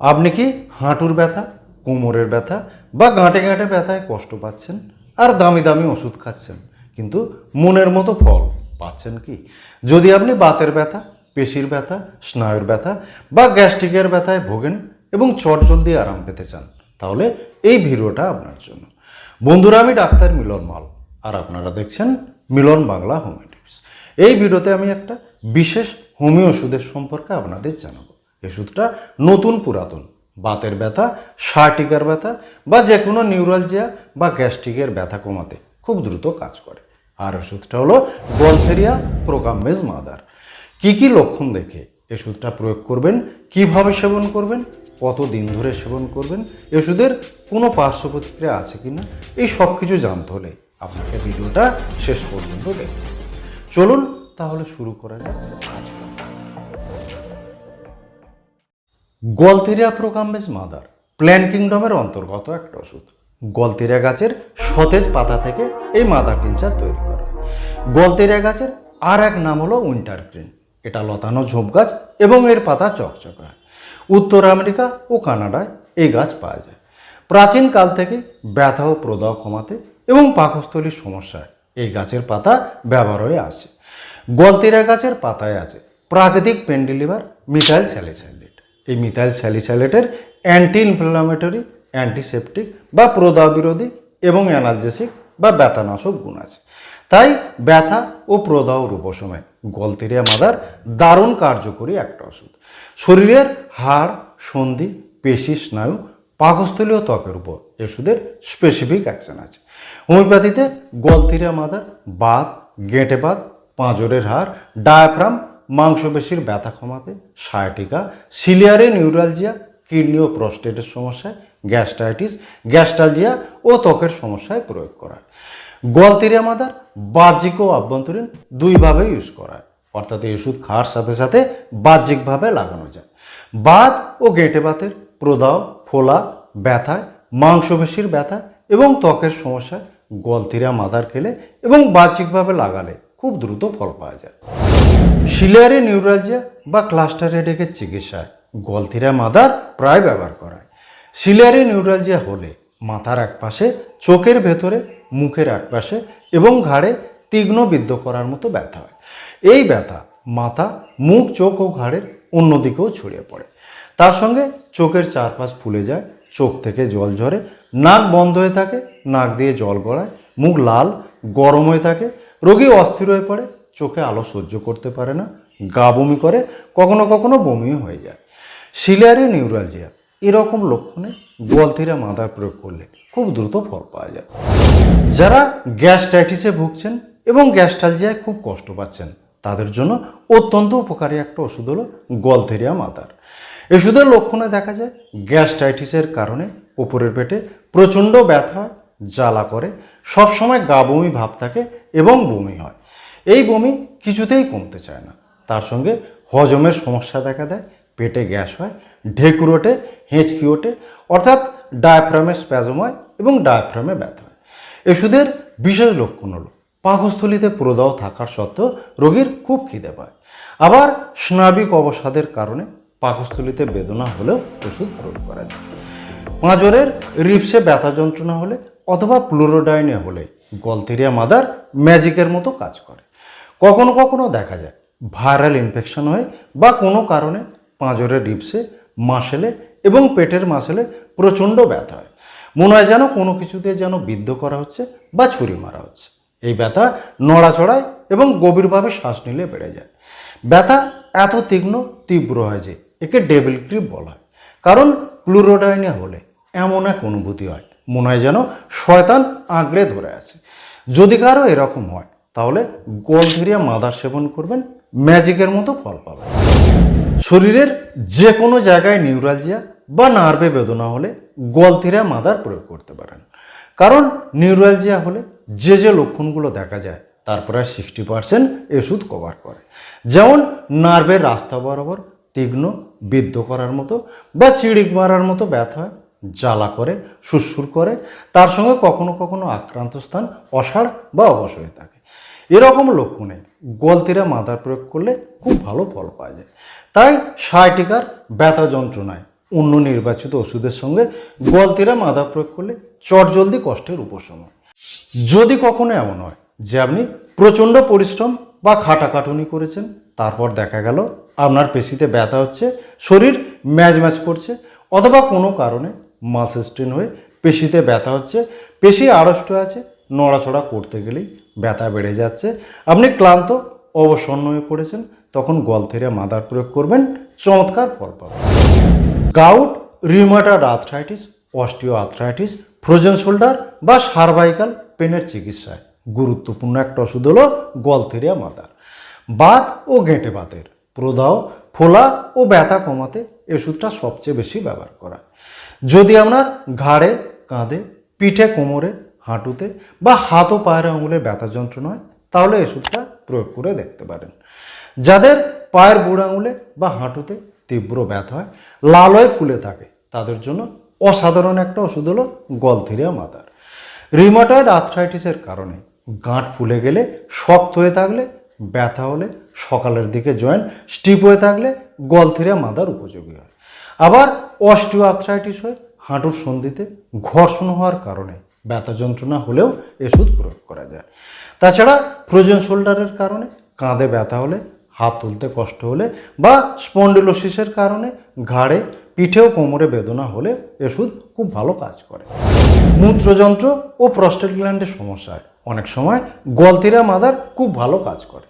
আপনি কি হাঁটুর ব্যথা, কোমরের ব্যথা বা গাঁটে গাঁটে ব্যথায় কষ্ট পাচ্ছেন আর দামি দামি ওষুধ খাচ্ছেন? কিন্তু মনের মতো ফল পাচ্ছেন কি? যদি আপনি বাতের ব্যথা, পেশির ব্যথা, স্নায়ুর ব্যথা বা গ্যাস্ট্রিকের ব্যথায় ভোগেন এবং চট জলদি আরাম পেতে চান, তাহলে এই ভিডিওটা আপনার জন্য। বন্ধুরা, আমি ডাক্তার মিলন মাল আর আপনারা দেখছেন মিলন বাংলা হোমিও এই ভিডিওতে আমি একটা বিশেষ হোমিও ওষুধের সম্পর্কে আপনাদের জানাব। ওষুধটা নতুন পুরাতন। বাতের ব্যথা, সার্টিকার ব্যথা বা যে কোনো নিউরালজিয়া বা গ্যাস্ট্রিকের ব্যথা কমাতে খুব দ্রুত কাজ করে। আর ওষুধটা হলো গলফেরিয়া প্রোকামেজ মাদার। কি কি লক্ষণ দেখে ওষুধটা প্রয়োগ করবেন, কীভাবে সেবন করবেন কত দিন ধরে সেবন করবেন ওষুধের কোনো পার্শ্ব প্রতিক্রিয়া আছে কি না এই সব কিছু জানতে হলে আপনাকে ভিডিওটা শেষ পর্যন্ত হবে। চলুন তাহলে শুরু করা যাক। আজকে গলতেরিয়া প্রোকাম্বেজ মাদার প্ল্যান কিংডমের অন্তর্গত একটা ওষুধ। গলতেরিয়া গাছের সতেজ পাতা থেকে এই মাদার টিনচার তৈরি করা। গলতেরিয়া গাছের আর এক নাম হলো উইন্টার গ্রিন এটা লতানো ঝোপ গাছ এবং এর পাতা চকচকে। উত্তর আমেরিকা ও কানাডায় এই গাছ পাওয়া যায়। প্রাচীনকাল থেকে ব্যথা ও প্রদাহ কমাতে এবং পাকস্থলীর সমস্যায় এই গাছের পাতা ব্যবহার হয়ে আসছে গলতেরা গাছের পাতায় আছে প্রাকৃতিক পেন্ডিলিভার মিথাইল স্যালিসাইলেট এই মিথাইল স্যালিসাইলেটের অ্যান্টি ইনফ্লামেটরি অ্যান্টিসেপটিক বা প্রদাহ বিরোধী এবং অ্যানালজেসিক বা ব্যথানাশক গুণ আছে। তাই ব্যথা ও প্রদাহর উপশমে গলতেরিয়া মাদার দারুণ কার্যকরী একটা ওষুধ। শরীরের হাড়, সন্ধি, পেশি, স্নায়ু, পাকস্থলীয় ত্বকের উপর ওষুধের স্পেসিফিক অ্যাকশন আছে। হোমিওপ্যাথিতে গলতিরিয়া মাদার, বাত গেঁটে বাত পাঁজরের হাড় ডায়াফ্রাম মাংসপেশির ব্যথা কমাতে সায়াটিকা সিলিয়ারে নিউরালজিয়া কিডনি ও প্রস্টেটের সমস্যায় গ্যাস্ট্রাইটিস গ্যাস্ট্রালজিয়া ও ত্বকের সমস্যায় প্রয়োগ করা গলতিরিয়া মাদার, বাহ্যিক ও আভ্যন্তরীণ দুইভাবে ইউজ করা হয় অর্থাৎ এই ওষুধ খাওয়ার সাথে সাথে বাহ্যিকভাবে লাগানো যায়। বাত ও গেঁটে বাতের প্রদাহ, ফোলা ব্যথায় মাংসপেশির ব্যথা এবং ত্বকের সমস্যায় গলতিরা মাদার খেলে এবং বাহ্যিকভাবে লাগালে খুব দ্রুত ফল পাওয়া যায়। শিলিয়ারি নিউরালজিয়া বা ক্লাস্টার হেডেকের চিকিৎসায়। গলথিরা মাদার প্রায় ব্যবহার করায়। শিলিয়ারি নিউরালজিয়া হলে মাথার একপাশে, চোখের ভেতরে, মুখের একপাশে এবং ঘাড়ে তীক্ষ্ণ বিদ্ধ করার মতো ব্যথা হয়। এই ব্যথা মাথা, মুখ, চোখ ও ঘাড়ের অন্যদিকেও ছড়িয়ে পড়ে। তার সঙ্গে চোখের চারপাশ ফুলে যায়, চোখ থেকে জল ঝরে, নাক বন্ধ হয়ে থাকে, নাক দিয়ে জল গড়ায়, মুখ লাল, গরম হয়ে থাকে, রোগী অস্থির হয়ে পড়ে চোখে আলো সহ্য করতে পারে না, গা বমি করে, কখনো কখনো বমিও হয়ে যায়। সিলিয়ারি নিউরালজিয়া এরকম লক্ষণে গলথিরা মাদার প্রয়োগ করলে খুব দ্রুত ফল পাওয়া যায়। যারা গ্যাস্ট্রাইটিসে ভুগছেন এবং গ্যাস্ট্রালজিয়ায় খুব কষ্ট পাচ্ছেন, তাদের জন্য অত্যন্ত উপকারী একটা ওষুধ হলো গলথেরিয়া মাদার। ওষুধের লক্ষণে দেখা যায়, গ্যাস্ট্রাইটিসের কারণে উপরের পেটে প্রচণ্ড ব্যথা, জ্বালা করে, সবসময় গা বমি ভাব থাকে এবং বমি হয়। এই বমি কিছুতেই কমতে চায় না। তার সঙ্গে হজমের সমস্যা দেখা দেয়, পেটে গ্যাস হয়, ঢেকুর ওঠে, হেঁচকি ওঠে, অর্থাৎ ডায়াফ্রামে স্প্যাজম হয় এবং ডায়াফ্রামে ব্যথা হয়। ওষুধের বিশেষ লক্ষণ হলো, পাকস্থলিতে প্রদাহ থাকার সত্ত্বেও রোগীর খুব খিদে পায়। আবার স্নাবিক অবসাদের কারণে পাকস্থলিতে বেদনা হলেও ওষুধ প্রয়োগ করা যায়। পাঁজরের রিপসে ব্যথা যন্ত্রণা হলে অথবা প্লোরোডাইনে হলে গলথেরিয়া মাদার ম্যাজিকের মতো কাজ করে। কখনো কখনো দেখা যায় ভাইরাল ইনফেকশন হয় বা কোনো কারণে পাঁজরের রিপসে মাসেলে এবং পেটের মাসেলে প্রচণ্ড ব্যথা হয়। মনে হয় যেন কোনো কিছুতে যেন বিদ্ধ করা হচ্ছে বা ছুরি মারা হচ্ছে। এই ব্যথা নড়াচড়ায় এবং গভীরভাবে শ্বাস নিলে বেড়ে যায়। ব্যথা এত তীক্ষ্ণ, তীব্র হয় যে একে ডেভিল ক্রিপ বলা হয়। কারণ ক্লুরোডাইনে হলে এমন এক অনুভূতি হয়। মনে হয় যেন শয়তান আঁকড়ে ধরে আছে। যদি কারও এরকম হয় তাহলে গোলধেরিয়া মাদার সেবন করবেন, ম্যাজিকের মতো ফল পাবেন। শরীরের যে কোনো জায়গায় নিউরালজিয়া বা নার্ভে বেদনা হলে গলথিরা মাদার প্রয়োগ করতে পারেন। কারণ নিউরালজিয়া হলে যে যে লক্ষণগুলো দেখা যায়, তার প্রায় সিক্সটি পার্সেন্ট ওষুধ কভার করে। যেমন নার্ভের রাস্তা বরাবর তীক্ষ্ণ, বিদ্ধ করার মতো বা চিড়িক মারার মতো ব্যথা, জ্বালা করে, সুরসুর করে, তার সঙ্গে কখনো কখনো আক্রান্ত স্থান, অসাড় বা অবশ হয়ে থাকে। এরকম লক্ষণে গলতিরা মাদার প্রয়োগ করলে খুব ভালো ফল পাওয়া যায় তাই সাইটিকার ব্যথা যন্ত্রণায় অন্য নির্বাচিত ওষুধের সঙ্গে গলতিরা মাদা প্রয়োগ করলে চটজলদি কষ্টের উপশম হয়। যদি কখনো এমন হয় যে আপনি প্রচণ্ড পরিশ্রম বা খাটাখাটুনি করেছেন, তারপর দেখা গেল আপনার পেশিতে ব্যথা হচ্ছে, শরীর ম্যাজ ম্যাচ করছে, অথবা কোনো কারণে মাস স্ট্রেন হয়ে পেশিতে ব্যথা হচ্ছে, পেশি আড়ষ্ট আছে, নড়াচড়া করতে গেলেই ব্যথা বেড়ে যাচ্ছে। আপনি ক্লান্ত, অবসন্ন হয়ে পড়েছেন, তখন গলথেরিয়া মাদার প্রয়োগ করবেন, চমৎকার পাবেন। Gout, rheumatoid arthritis osteo arthritis frozen shoulder বা সার্ভাইকাল পেনের চিকিৎসায়। গুরুত্বপূর্ণ একটা ওষুধ হলো গলথেরিয়া মাদার। বাত ও গেঁটে বাতের প্রদাহ, ফোলা ও ব্যথা কমাতে ওষুধটা সবচেয়ে বেশি ব্যবহার করা। যদি আপনার ঘাড়ে, কাঁধে, পিঠে, কোমরে হাঁটুতে বা হাত ও পায়ের আঙুলের ব্যথা যন্ত্রণা হয়, তাহলে ওষুধটা প্রয়োগ করে দেখতে পারেন। যাদের পায়ের বুড়ো আঙুলে বা হাঁটুতে তীব্র ব্যথা হয় লাল হয়ে ফুলে থাকে, তাদের জন্য অসাধারণ একটা ওষুধ হলো গলথেরিয়া মাদার। রিমাটয়েড আর্থ্রাইটিসের কারণে গাঁট ফুলে গেলে, শক্ত হয়ে থাকলে, ব্যথা হলে সকালের দিকে জয়েন্ট, স্টিপ হয়ে থাকলে গলথেরিয়া মাদার উপযোগী হয়। আবার অস্টিও আর্থ্রাইটিস হয়ে হাঁটুর সন্ধিতে ঘর্ষণ হওয়ার কারণে ব্যথা যন্ত্রণা হলেও ওষুধ প্রয়োগ করা যায়। তাছাড়া ফ্রোজেন শোল্ডারের কারণে কাঁধে ব্যথা হলে, হাত তুলতে কষ্ট হলে বা স্পন্ডিলোসিসের কারণে ঘাড়ে, পিঠেও কোমরে বেদনা হলে ওষুধ খুব ভালো কাজ করে। মূত্রযন্ত্র ও প্রস্টেট গ্ল্যান্ডের সমস্যায় অনেক সময় গলতিরা মাদার খুব ভালো কাজ করে।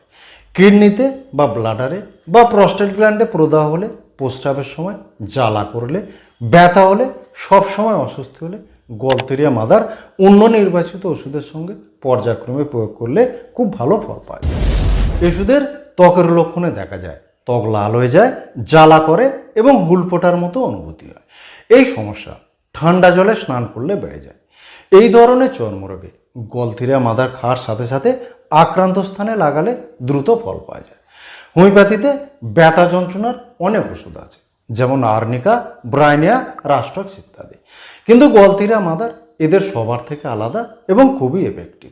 কিডনিতে বা ব্লাডারে বা প্রস্টেট গ্ল্যান্ডে প্রদাহ হলে, প্রস্রাবের সময় জ্বালা করলে, ব্যথা হলে সব সময় অসুস্থ হলে গলতেরিয়া মাদার অন্য নির্বাচিত ওষুধের সঙ্গে পর্যায়ক্রমে প্রয়োগ করলে খুব ভালো ফল পায়। ওষুধের ত্বকের লক্ষণে দেখা যায়, ত্বক লাল হয়ে যায়, জ্বালা করে এবং হুল ফোটার মতো অনুভূতি হয়। এই সমস্যা ঠান্ডা জলে স্নান করলে বেড়ে যায়। এই ধরনের চর্মরোগে গলথিরিয়া মাদার খাওয়ার সাথে সাথে আক্রান্ত স্থানে লাগালে দ্রুত ফল পাওয়া যায়। হোমিওপ্যাথিতে ব্যথা যন্ত্রণার অনেক ওষুধ আছে। যেমন আর্নিকা, ব্রাইনিয়া রাস্টক্স ইত্যাদি। কিন্তু গলতিরা মাদার এদের সবার থেকে আলাদা এবং খুবই এফেক্টিভ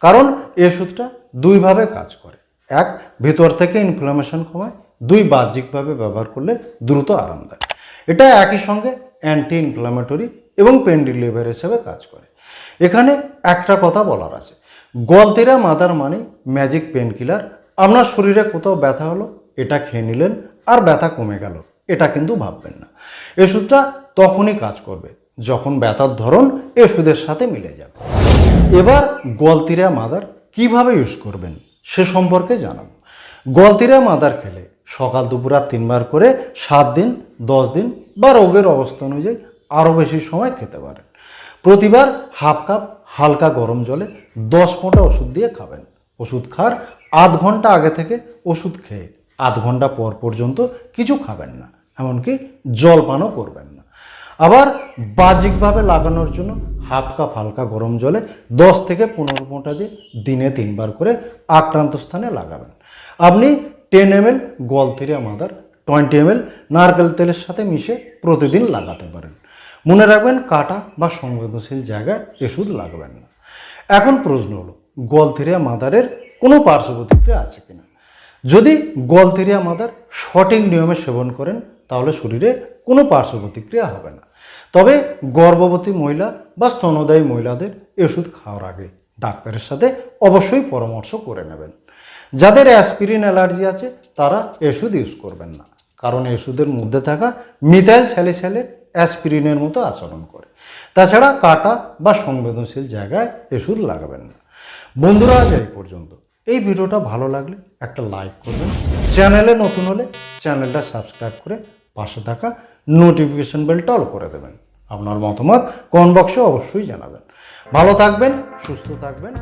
কারণ এই ওষুধটা দুইভাবে কাজ করে। এক, ভেতর থেকে ইনফ্লামেশন কমায়। দুই, বাহ্যিকভাবে ব্যবহার করলে দ্রুত আরাম দেয়। এটা একই সঙ্গে অ্যান্টি ইনফ্লামেটরি এবং পেন রিলিভার হিসেবে কাজ করে। এখানে একটা কথা বলার আছে। গলতেরা মাদার মানে ম্যাজিক পেন কিলার আপনার শরীরে কোথাও ব্যথা হলো, এটা খেয়ে নিলেন আর ব্যথা কমে গেল। এটা কিন্তু ভাববেন না। ওষুধটা তখনই কাজ করবে, যখন ব্যথার ধরন ওষুধের সাথে মিলে যাবে। এবার গলতিরা মাদার কীভাবে ইউজ করবেন সে সম্পর্কে জানাব। গলতিরা মাদার খেলে সকাল দুপুর তিনবার করে সাত দিন, দশ দিন বা রোগের অবস্থা অনুযায়ী আরও বেশি সময় খেতে পারেন। প্রতিবার হাফ কাপ হালকা গরম জলে দশ ফোঁটা ওষুধ দিয়ে খাবেন। ওষুধ খাওয়ার আধ ঘণ্টা আগে থেকে ওষুধ খেয়ে আধ ঘণ্টা পর পর্যন্ত কিছু খাবেন না। এমনকি জলপানও করবেন না। আবার বাহ্যিকভাবে লাগানোর জন্য হাফ কাপ হালকা গরম জলে দশ থেকে পনেরো মোটা দিয়ে দিনে তিনবার করে আক্রান্ত স্থানে লাগাবেন। আপনি ten M L gaultheria mother twenty M L নারকেল তেলের সাথে মিশে প্রতিদিন লাগাতে পারেন। মনে রাখবেন কাটা বা সংবেদনশীল জায়গায় ওষুধ লাগবেন না। এখন প্রশ্ন হলো গলথেরিয়া মাদারের কোনো পার্শ্ব প্রতিক্রিয়া আছে কিনা? যদি গলথেরিয়া মাদার সঠিক নিয়মে সেবন করেন তাহলে শরীরে কোনো পার্শ্ব প্রতিক্রিয়া হবে না। তবে গর্ভবতী মহিলা বা স্তনদায়ী মহিলাদের ওষুধ খাওয়ার আগে ডাক্তারের সাথে অবশ্যই পরামর্শ করে নেবেন। যাদের অ্যাসপিরিন অ্যালার্জি আছে, তারা ওষুধ ইউজ করবেন না। কারণ ওষুধের মধ্যে থাকা মিথাইল স্যালিস্যালেট অ্যাসপিরিনের মতো আচরণ করে। তাছাড়া কাটা বা সংবেদনশীল জায়গায় ওষুধ লাগাবেন না। বন্ধুরা, আজ এই পর্যন্ত। এই ভিডিওটা ভালো লাগলে একটা লাইক করবেন। চ্যানেলে নতুন হলে চ্যানেলটা সাবস্ক্রাইব করে পাশে থাকা নোটিফিকেশন বেলটা অল করে দেবেন। আপনার মতামত কমেন্ট বক্সে অবশ্যই জানাবেন। ভালো থাকবেন, সুস্থ থাকবেন।